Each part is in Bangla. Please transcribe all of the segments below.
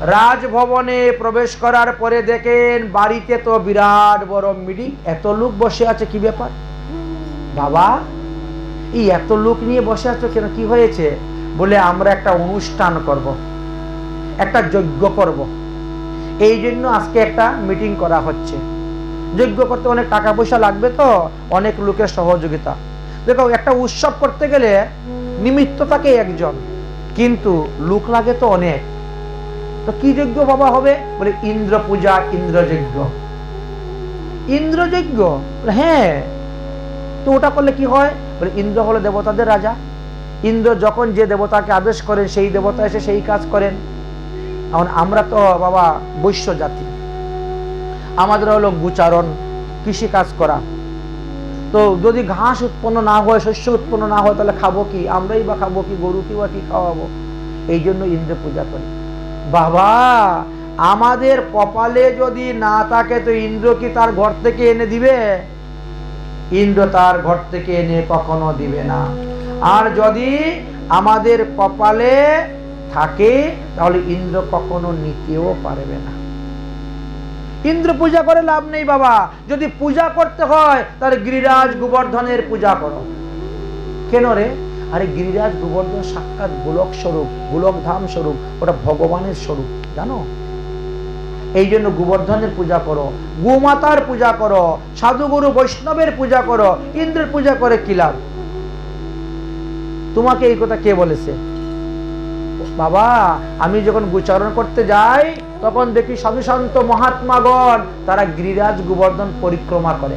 রাজভবনে প্রবেশ করার পরে দেখেন বাড়িতে তো বিরাট বড় মিটিং এত লোক বসে আছে, কি ব্যাপার? বাবা, এই এত লোক নিয়ে বসে আছো কেন? কি হয়েছে? বলে আমরা একটা অনুষ্ঠান করব। একটা যজ্ঞ করব। এই জন্য আজকে একটা মিটিং করা হচ্ছে। যজ্ঞ করতে অনেক টাকা পয়সা লাগবে তো, অনেক লোকের সহযোগিতা। দেখো, একটা উৎসব করতে গেলে নিমিত্ত থাকে একজন, কিন্তু লোক লাগে তো অনেক। তো কি যজ্ঞ বাবা হবে? বলে ইন্দ্র পূজা ইন্দ্রযজ্ঞ? ইন্দ্রযজ্ঞ হ্যাঁ। তো ওটা করলে কি হয়? বলে, ইন্দ্র হলো দেবতাদের রাজা। ইন্দ্র যখন যে দেবতাকে আদেশ করেন, সেই দেবতা এসে সেই কাজ করেন। এখন আমরা তো বাবা বৈশ্য জাতি। আমাদের হলো গুচারণ, কৃষি কাজ করা। তো যদি ঘাস উৎপন্ন না হয়, শস্য উৎপন্ন না হয়, তাহলে খাব কি? আমরাই বা খাব কি? গরু কি বা কি খাওয়াবো? এই জন্য ইন্দ্র পূজা করি। বাবা, আমাদের কপালে যদি না থাকে তো ইন্দ্র কি তার ঘর থেকে এনে দিবে? ইন্দ্র তার ঘর থেকে এনে কখনো দিবে না। আর যদি আমাদের কপালে থাকে, তাহলে ইন্দ্র কখনো নিতেও পারবে না। ইন্দ্র পূজা করে লাভ নেই বাবা। যদি পূজা করতে হয়, তাহলে গিরিরাজ গোবর্ধনের পূজা করো। কেন রে? আরে গিরিরাজ গোবর্ধন সাক্ষাৎ গোলক স্বরূপ, গোলক ধাম স্বরূপ, ওটা ভগবানের স্বরূপ, জানো? এই জন্য গোবর্ধনের পূজা করো, গোমাতার পূজা করো, সাধুগুরু বৈষ্ণবের পূজা করো, ইন্দ্রের পূজা করে কি লাভ? তোমাকে এই কথা কে বলেছে? বাবা, আমি যখন গোচারণ করতে যাই, তখন দেখি সাধু শান্ত মহাত্মাগণ, তারা গিরিরাজ গোবর্ধন পরিক্রমা করে।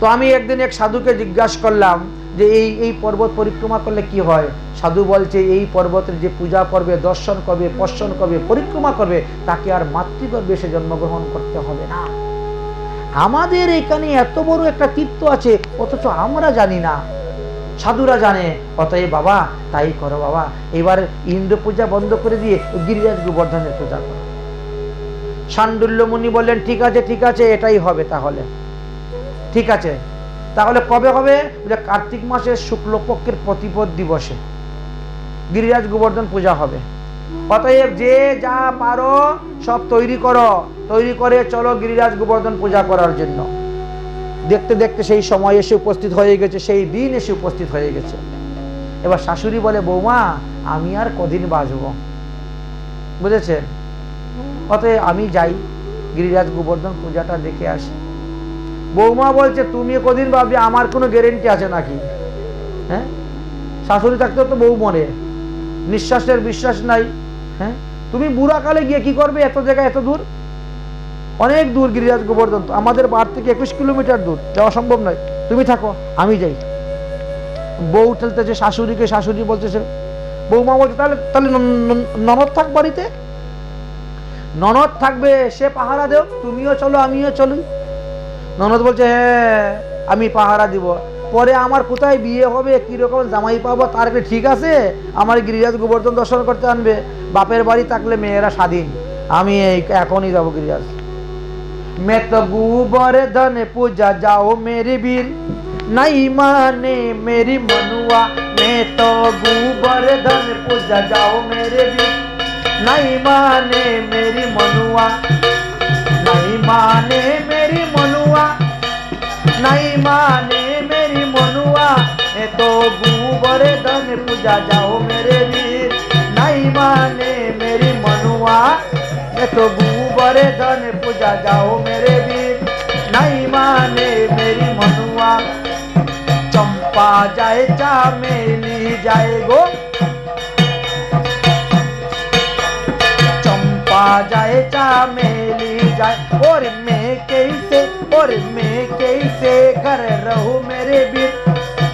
তো আমি একদিন এক সাধুকে জিজ্ঞাসা করলাম যে এই এই পর্বত পরিক্রমা করলে কি হয়? সাধু বলছে, এই পর্বতের যে পূজা করবে, দর্শন করবে পর্শন করবে, পরিক্রমা করবে, তাকে আর মাতৃগর্ভে এসে জন্মগ্রহণ করতে হবে না। আমাদের এখানে এত বড় একটা তীর্থ আছে, অথচ আমরা জানি না। সাধুরা জানে, অতএব বাবা, তাই করো বাবা। এবার ইন্দ্র পূজা বন্ধ করে দিয়ে গিরিরাজ গোবর্ধনের পূজা করো। সান্ডুল্য মুনি বললেন, ঠিক আছে ঠিক আছে, এটাই হবে তাহলে। ঠিক আছে তাহলে কবে হবে? বলে কার্তিক মাসের শুক্লপক্ষের প্রতিপদ দিবসে। গিরিরাজ গোবর্ধন পূজা হবে। অতএব যে যা পারো, সব তৈরি করো। তৈরি করে চলো গিরিরাজ গোবর্ধন পূজা করার জন্য। দেখতে দেখতে সেই সময় এসে উপস্থিত হয়ে গেছে, সেই দিন এসে উপস্থিত হয়ে গেছে। এবার শাশুড়ি বলে, বৌমা, আমি আর কদিন বাঁচবো? বুঝেছেন? অতএব আমি যাই, গিরিরাজ গোবর্ধন পূজাটা দেখে আসি। বৌমা বলছে, তুমি কদিন ভাববে আমার কোনো গ্যারেন্টি আছে নাকি? হ্যাঁ? শাশুড়ি থাকতে তো বউ মরে। নিঃশ্বাসের বিশ্বাস নাই। হ্যাঁ? তুমি বুড়াকালে গিয়ে কি করবে এত জায়গায় এত দূর? অনেক দূর গিরিরাজ গোবর্ধন আমাদের বাড়ি থেকে একুশ কিলোমিটার দূর। যাওয়া সম্ভব নয়। তুমি থাকো, আমি যাই। বউ ঠেলতেছে শাশুড়িকে শাশুড়ি বলতেছে। বৌমা বলছে, তাহলে তাহলে ননদ থাক বাড়িতে? ননদ থাকবে, সে পাহারা দেও, তুমিও চলো, আমিও চলি। ননদ বলছে হ্যাঁ আমি পাহারা দিব। পরে আমার কোথায় বিয়ে হবে, কীরকম জামাই পাবো, তার কি ঠিক আছে? আমার গিরিরাজ গোবর্ধন দর্শন করতে আনবে। বাপের বাড়ি থাকলে মেয়েরা স্বাধীন। আমি এই, এখনই যাব গিরিরাজ। মে তো গোবরে ধনে পূজা যাও মেরি বীর। নাই মানে মেরি মনুয়া মে তো গোবর ধন পূজা যাও মেরে বীর। নাই মানে মেরি মনুয়া, নাই মানে नहीं माने मेरी मनुआ मैं तो गोवर्धन पूजा जाओ मेरे वीर। नहीं माने मेरी मनुआ मैं तो गोवर्धन पूजा जाओ मेरे वीर। नहीं माने मेरी मनुआ, चंपा जाए चामेली जाए गो। चंपा जाए चा चामेली जाए, और मैं मैं कैसे कर रहूं मेरे वीर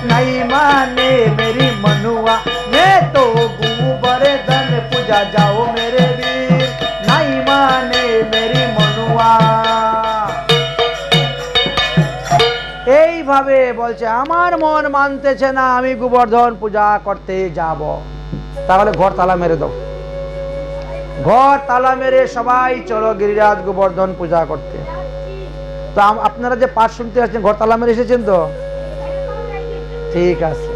नहीं माने मेरी मनुआ मैं तो गोवर्धन पूजा जाओ मेरे वीर नहीं माने मेरी मनुआ এইভাবে বলছে আমার মন মানতেছে না আমি গোবর্ধন পূজা করতে যাব তাহলে ঘর তালা মেরে দাও ঘর তালা মেরে সবাই চলো গিরিরাজ গোবর্ধন পূজা করতে তো আপনারা যে পাঠ শুনতে আসছেন মেরে এসেছেন তো? ঠিক আছে।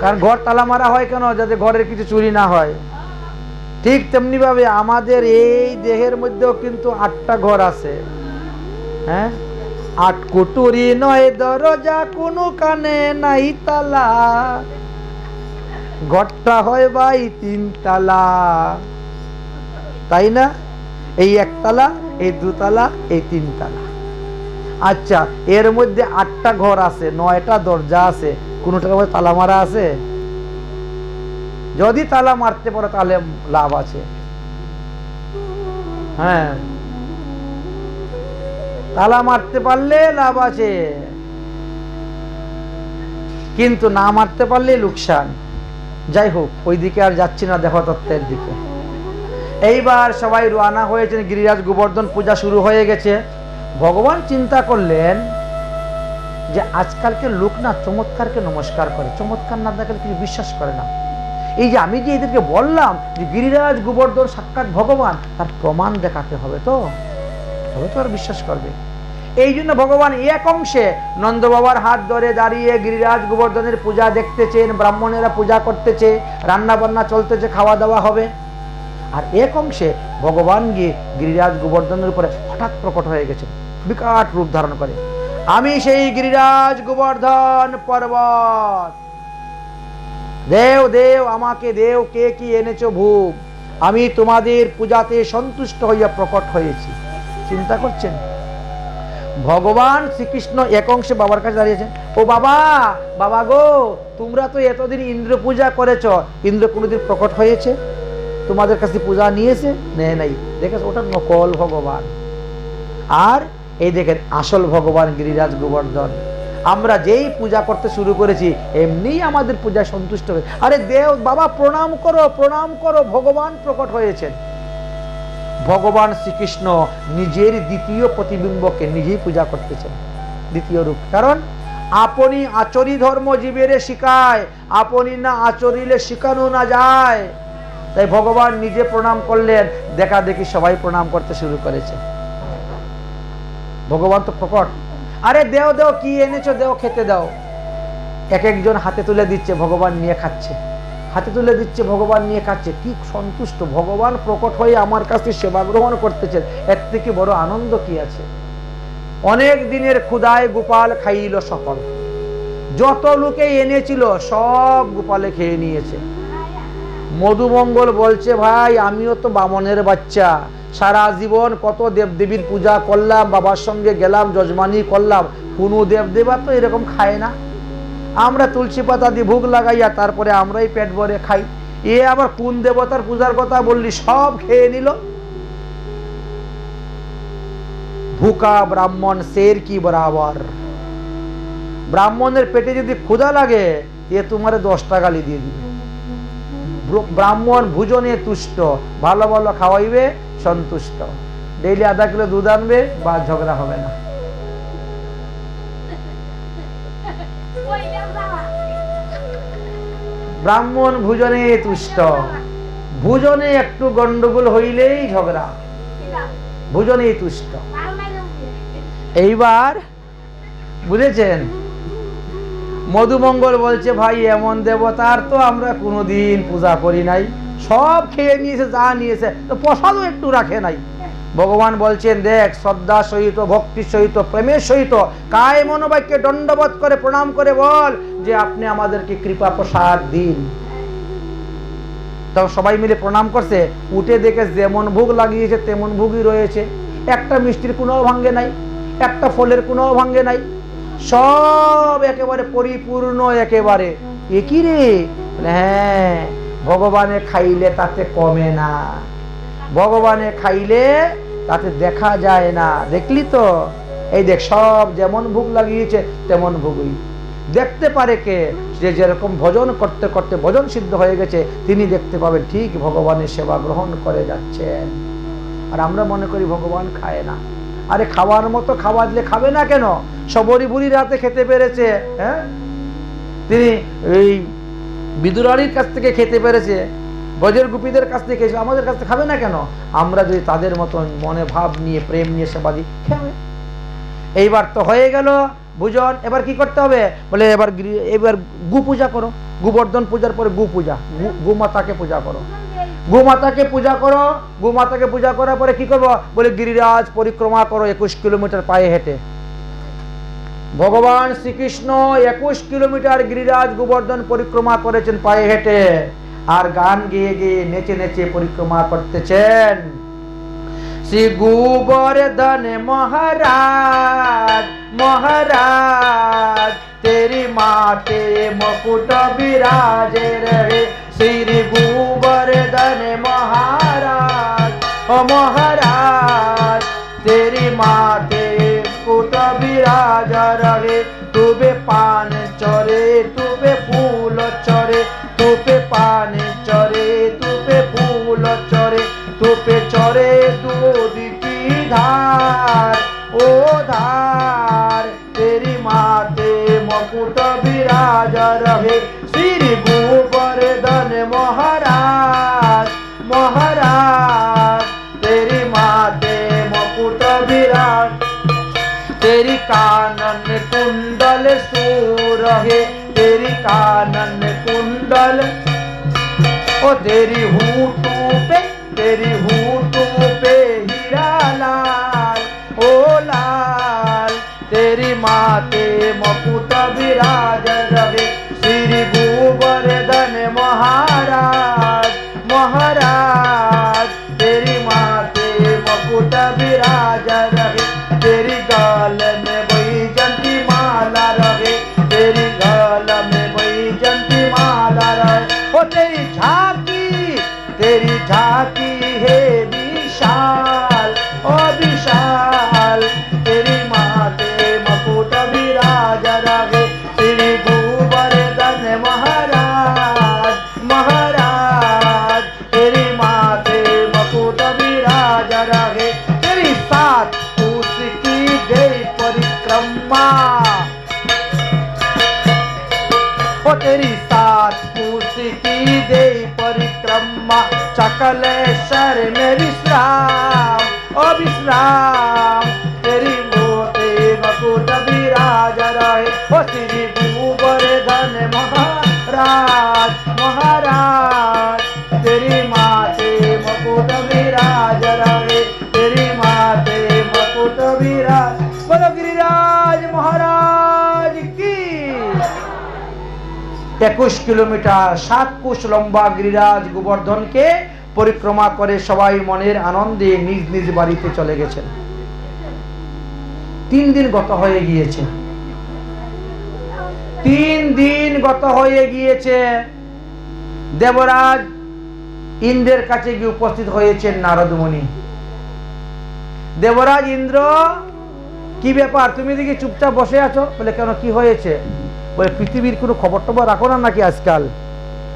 কারণ ঘর তালা মারা হয় কেন? যাতে ঘরের কিছু চুরি না হয়। ঠিক তেমনি ভাবে আমাদের এই দেহের মধ্যেও কিন্তু আটটা ঘর আছে। হ্যাঁ? আট কুটুরি নয়, দরজা কোনো কানে নাই তালা। ঘরটা হয় ভাই তিন তালা তাই না? এই একতলা, এই দুতলা, এই তিনতলা। আচ্ছা এর মধ্যে আটটা ঘর আছে, নয়টা দরজা আছে, কোনোটার মধ্যে তালা মারা আছে? যদি তালা মারতে পারো তাহলে লাভ আছে। হ্যাঁ। তালা মারতে পারলে লাভ আছে। কিন্তু না মারতে পারলে লোকসান। যাই হোক, ওইদিকে আর যাচ্ছি না দেখো তত্ত্বের দিকে। এইবার সবাই রোয়ানা হয়েছেন গিরিরাজ গোবর্ধন পূজা শুরু হয়ে গেছে। ভগবান চিন্তা করলেন যে আজকালকে লোক না চমৎকারকে নমস্কার করে, চমৎকার না দেখালে কিছু বিশ্বাস করে না। এই যে আমি যে এদেরকে বললাম যে গিরিরাজ গোবর্ধন সাক্ষাৎ ভগবান, তার প্রমাণ দেখাতে হবে তো? তবে তো আর বিশ্বাস করবে। এই জন্য ভগবান এক অংশে নন্দ বাবার হাত ধরে দাঁড়িয়ে গিরিরাজ গোবর্ধনের পূজা দেখতেছেন, ব্রাহ্মণেরা পূজা করতেছে রান্না বান্না চলতেছে, খাওয়া দাওয়া হবে। আর এক অংশে ভগবান গিয়ে গিরিরাজ গোবর্ধনের উপরে হঠাৎ প্রকট হয়ে গেছে বিকট রূপ ধারণ করে। আমি সেই গিরিরাজ গোবর্ধন পর্বত। দেও দেও, আমাকে দেও, কে কি এনেছো ভোগ? আমি তোমাদের পূজাতে সন্তুষ্ট হইয়া প্রকট হয়েছি। চিন্তা করছেন? ভগবান শ্রীকৃষ্ণ এক অংশে বাবার কাছে দাঁড়িয়েছেন। ও বাবা বাবা গো, তোমরা তো এতদিন ইন্দ্র পূজা করেছ, ইন্দ্র কোনোদিন প্রকট হয়েছে? তোমাদের কাছে পূজা নিয়েছে? নেয় নাই দেখেছ, ওটা নকল ভগবান। আর এই দেখেন, আসল ভগবান গিরিরাজ গোবর্ধন। আমরা যেই পূজা করতে শুরু করেছি, এমনিই আমাদের পূজা সন্তুষ্ট হয়ে আরে দেও, বাবা, প্রণাম করো প্রণাম করো, ভগবান প্রকট হয়েছেন। ভগবান শ্রীকৃষ্ণ নিজের দ্বিতীয় প্রতিবিম্বকে নিজেই পূজা করতেছেন, দ্বিতীয় রূপ। কারণ আপনি আচরি ধর্ম জীবেরে শিখায় আপনি না আচরিলে শিখানো না যায়। তাই ভগবান নিজে প্রণাম করলেন, দেখা দেখি সবাই প্রণাম করতে শুরু করেছে। ভগবান তো প্রকট। আরে দেও দেও, কি এনেছো? দেও, খেতে দাও। এক একজন হাতে তুলে দিচ্ছে, ভগবান নিয়ে খাচ্ছে। হাতে তুলে দিচ্ছে, ভগবান নিয়ে খাচ্ছে। কি সন্তুষ্ট, ভগবান প্রকট হয়ে আমার কাছে সেবা গ্রহণ করতেছেন। এর থেকে বড় আনন্দ কি আছে? অনেক দিনের ক্ষুদায় গোপাল খাইল সকল। যত লোকে এনেছিল, সব গোপালে খেয়ে নিয়েছে। মধুমঙ্গল বলছে, ভাই, আমিও তো বামনের বাচ্চা। সারা জীবন কত দেবদেবীর পূজা করলাম, বাবার সঙ্গে গেলাম, যজমানি করলাম। কোনো দেবদেবা তো এরকম খায় না। আমরা তুলসী পাতা দিয়ে ভোগ লাগাইয়া তারপরে আমরাই পেট ভরে খাই। এ আবার কোন দেবতার পূজার কথা বললি? সব খেয়ে নিল। ভুকা ব্রাহ্মণ শের কি বরাবর? ব্রাহ্মণের পেটে যদি ক্ষুধা লাগে, এ তোমার দশটা গালি দিয়ে দিবে। ব্রাহ্মণ ভোজনে তুষ্ট, ভালো ভালো খাওয়াইবে, সন্তুষ্ট। ডেইলি আধা কিলো দুধ আনবে, বা ঝগড়া হবে না। ব্রাহ্মণ ভোজনে তুষ্ট। ভোজনে একটু গন্ডগোল হইলেই ঝগড়া। ভোজনে তুষ্ট। এইবার বুঝেছেন? মধুমঙ্গল বলছে, ভাই, এমন দেবতার তো আমরা কোনোদিন পূজা করি নাই। সব খেয়ে নিয়েছে, যা নিয়েছে, তো প্রসাদও একটু রাখে নাই। ভগবান বলছেন, দেখ, শ্রদ্ধা সহিত ভক্তির সহিত, প্রেমের সহিত, কায় মনোবাক্যে দণ্ডবোধ করে, প্রণাম করে বল যে আপনি আমাদেরকে কৃপা প্রসাদ দিন। তখন সবাই মিলে প্রণাম করছে। উঠে দেখে যেমন ভোগ লাগিয়েছে, তেমন ভোগই রয়েছে। একটা মিষ্টির কোনো ভাঙ্গে নাই, একটা ফলের কোনো ভাঙ্গে নাই সব একেবারে পরিপূর্ণ, একেবারে। একই রে? হ্যাঁ ভগবানে খাইলে তাতে কমে না। ভগবানে খাইলে তাতে দেখা যায় না। দেখলি তো? এই দেখ, সব যেমন ভোগ লাগিয়েছে, তেমন ভোগই। দেখতে পারে কে? যে যেরকম ভজন করতে করতে ভজন সিদ্ধ হয়ে গেছে, তিনি দেখতে পাবেন, ঠিক ভগবানের সেবা গ্রহণ করে যাচ্ছেন। আর আমরা মনে করি ভগবান খায় না। আরে খাওয়ার মতো খাওয়া দিলে খাবে না কেন? সবরি বুড়ি রাতে খেতে পেরেছে হ্যাঁ? তিনি এই বিদুরারির কাছ থেকে খেতে পেরেছে বজের গুপিদের কাছ থেকে খেয়েছে, আমাদের কাছ থেকে খাবে না কেন? আমরা যদি তাদের মতন মনে ভাব নিয়ে, প্রেম নিয়ে সেবা দিই খাবে এইবার তো হয়ে গেল ভুজন, এবার কি করতে হবে? বলে এবার এবার গু পূজা করো। গোবর্ধন পূজার পরে গু পূজা গোমাতাকে পূজা করো। গোমাতাকে পূজা করো, গোমাতাকে পূজা করার পরে কি করব? বলে গিরিরাজ, পরিক্রমা করো, একুশ কিলোমিটার পায়ে হেঁটে। ভগবান শ্রীকৃষ্ণ একুশ কিলোমিটার গিরিরাজ, গোবর্ধন পরিক্রমা করেছেন পায়ে হেঁটে। আর গান গেয়ে গিয়ে নেচে নেচে পরিক্রমা করতেছেন। শ্রী গোবর্ধন মহারাজ মহারাজ তেরি মাতে মকুট বিরাজে রহে শ্রী গোবর্ধন মহারাজ ও মহারাজ। धार, ओ धार, तेरी माते मुकुट विराज रहे। श्री गोवर्धन महाराज महाराज, तेरी माते मुकुट विराज तेरी कानन कुंडल सूर है तेरी कानन कुंडल। ओ तेरी हूटू पे, तेरी हूटू मुकुट विराज रहे श्री गोवर्धन महाराज महाराज तेरी माते मुकुट विराज माँ ओ तेरी सात पूसी की दे परिक्रमा सकलेश्वर में विश्राम ओ विश्राम। একুশ কিলোমিটার সাত কোষ লম্বা গিরিরাজ গোবর্ধনকে পরিক্রমা করে সবাই মনের আনন্দে নিজ নিজ বাড়িতে চলে গেছেন। তিন দিন গত হয়ে গিয়েছে। তিন দিন গত হয়ে গিয়েছে। দেবরাজ ইন্দ্রের কাছে গিয়ে উপস্থিত হয়েছেন নারদমণি। দেবরাজ ইন্দ্র, কি ব্যাপার? তুমি দেখি চুপচাপ বসে আছো? বলে, কেন কি হয়েছে? বলে, পৃথিবীর কোনো খবর টবর রাখো না নাকি আজকাল?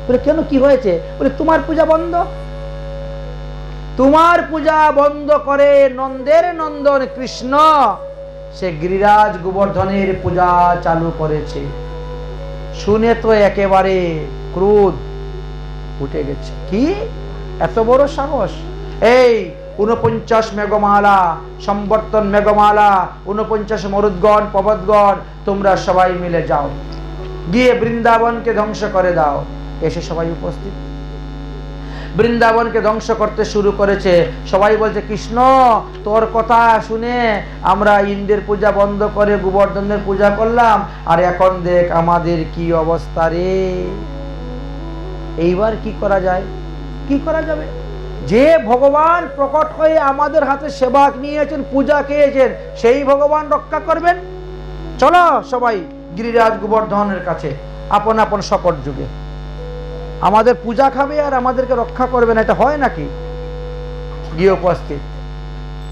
বলে, কেন, কি হয়েছে? বলে, তোমার পূজা বন্ধ। তোমার পূজা বন্ধ করে নন্দের নন্দন কৃষ্ণ। সে গিরিরাজ গোবর্ধনের পূজা চালু করেছে। শুনে তো একেবারে ক্রোধ উঠে গেছে। কি? এত বড় সাহস? এই উনপঞ্চাশ মেঘমালা, সম্বর্তন মেঘমালা উনপঞ্চাশ মরুদগণ পবতগণ তোমরা সবাই মিলে যাও। গিয়ে বৃন্দাবনকে ধ্বংস করে দাও। এসে সবাই উপস্থিত। বৃন্দাবনকে ধ্বংস করতে শুরু করেছে। সবাই বলছে, কৃষ্ণ, তোর কথা শুনে আমরা ইন্দ্রের পূজা বন্ধ করে গোবর্ধনের পূজা করলাম। আর এখন দেখ আমাদের কি অবস্থা রে। এইবার কি করা যায়? কি করা যাবে? যে ভগবান প্রকট হয়ে আমাদের হাতে সেবা নিয়েছেন, পূজা খেয়েছেন, সেই ভগবান রক্ষা করবেন? চলো সবাই গিরিরাজ গোবর্ধনের কাছে, আপন আপন শপথ যুগে। আমাদের পূজা খাবে আর আমাদেরকে রক্ষা করবে না, এটা হয় নাকি? গিয়ে উপস্থিত।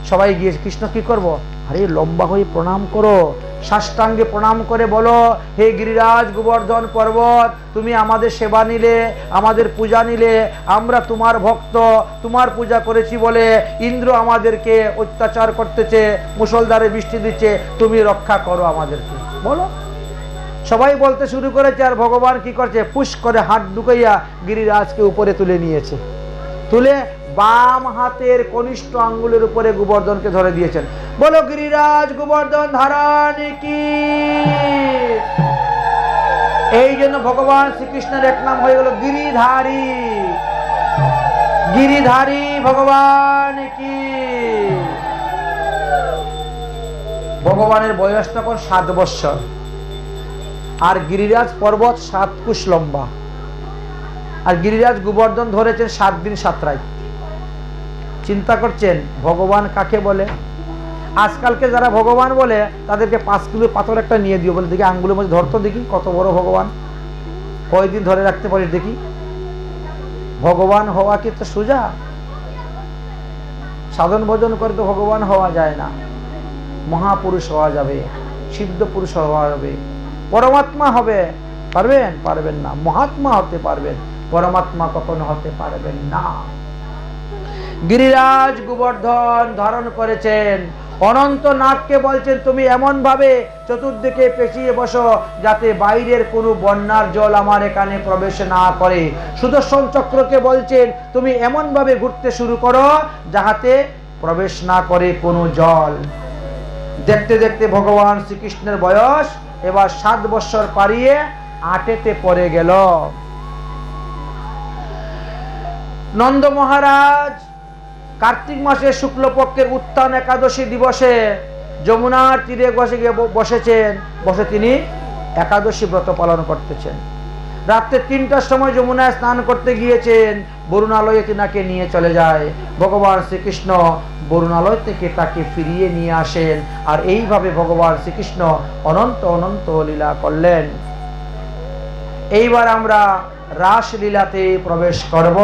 সবাই গিয়ে, কৃষ্ণ, কি করব? আরে, লম্বা হয়ে প্রণাম করো। সাষ্টাঙ্গে প্রণাম করে বলো, হে গিরিরাজ গোবর্ধন পর্বত, তুমি আমাদের সেবা নিলে, আমাদের পূজা নিলে, আমরা তোমার ভক্ত, তোমার পূজা করেছি বলে ইন্দ্র আমাদেরকে অত্যাচার করতেছে মুসলধারে বৃষ্টি দিচ্ছে, তুমি রক্ষা করো আমাদেরকে। বলো। সবাই বলতে শুরু করেছে আর ভগবান কি করছে? পুশ করে হাত ঢুকাইয়া গিরিরাজকে উপরে তুলে নিয়েছে। তুলে বাম হাতের কনিষ্ঠ আঙ্গুলের উপরে গোবর্ধনকে ধরে দিয়েছেন। বলো গিরিরাজ গোবর্ধন ধারণ কি? এই জন্য ভগবান শ্রীকৃষ্ণের এক নাম হয়ে গেল গিরিধারী। গিরিধারী ভগবান কি? ভগবানের বয়স তখন সাত বৎসর। আর গিরিরাজ পর্বত সাত কুশ লম্বা। আর গিরিরাজ গোবর্ধন ধরেছেন সাত দিন সাত রাত। চিন্তা করছেন, ভগবান কাকে বলে? আজকালকে যারা ভগবান বলে, তাদেরকে পাঁচ কিলো পাথর একটা নিয়ে দিও বলে, দেখি আঙ্গুলের মধ্যে ধরতো দেখি, কত বড় ভগবান। কয়দিন ধরে রাখতে পারিস দেখি। ভগবান হওয়া কি তো সোজা? সাধন ভজন করে তো ভগবান হওয়া যায় না। মহাপুরুষ হওয়া যাবে, সিদ্ধ পুরুষ হওয়া যাবে, পরমাত্মা হবে। পারবেন? পারবেন না। মহাত্মা হতে পারবেন, পরমাত্মা কখনো হতে পারবেন না। গিরিরাজ গোবর্ধন ধারণ করেছেন। অনন্ত নাগকে বলছেন, তুমি এমন ভাবে চতুর্দিকে পেঁচিয়ে বসো যাতে বাইরের কোনো বন্যার জল আমার এখানে প্রবেশ না করে। সুদর্শন চক্রকে বলছেন, তুমি এমন ভাবে ঘুরতে শুরু করো যাহাতে প্রবেশ না করে কোনো জল। দেখতে দেখতে ভগবান শ্রীকৃষ্ণের বয়স এবার সাত বৎসর পারিয়ে আটেতে পড়ে গেল। নন্দ মহারাজ কার্তিক মাসের শুক্লপক্ষের উত্থান একাদশী দিবসে যমুনার তীরে বসে গিয়ে বসেছেন, বসে তিনি একাদশী ব্রত পালন করতেছেন। রাত্রে তিনটার সময় যমুনায় স্নান করতে গিয়েছেন, বরুণালয়ে তিনাকে নিয়ে চলে যায়। ভগবান শ্রীকৃষ্ণ বরুণালয় থেকে তাকে ফিরিয়ে নিয়ে আসেন আর এইভাবে ভগবান শ্রীকৃষ্ণ অনন্ত অনন্ত লীলা করলেন। এইবার আমরা রাসলীলাতে প্রবেশ করব।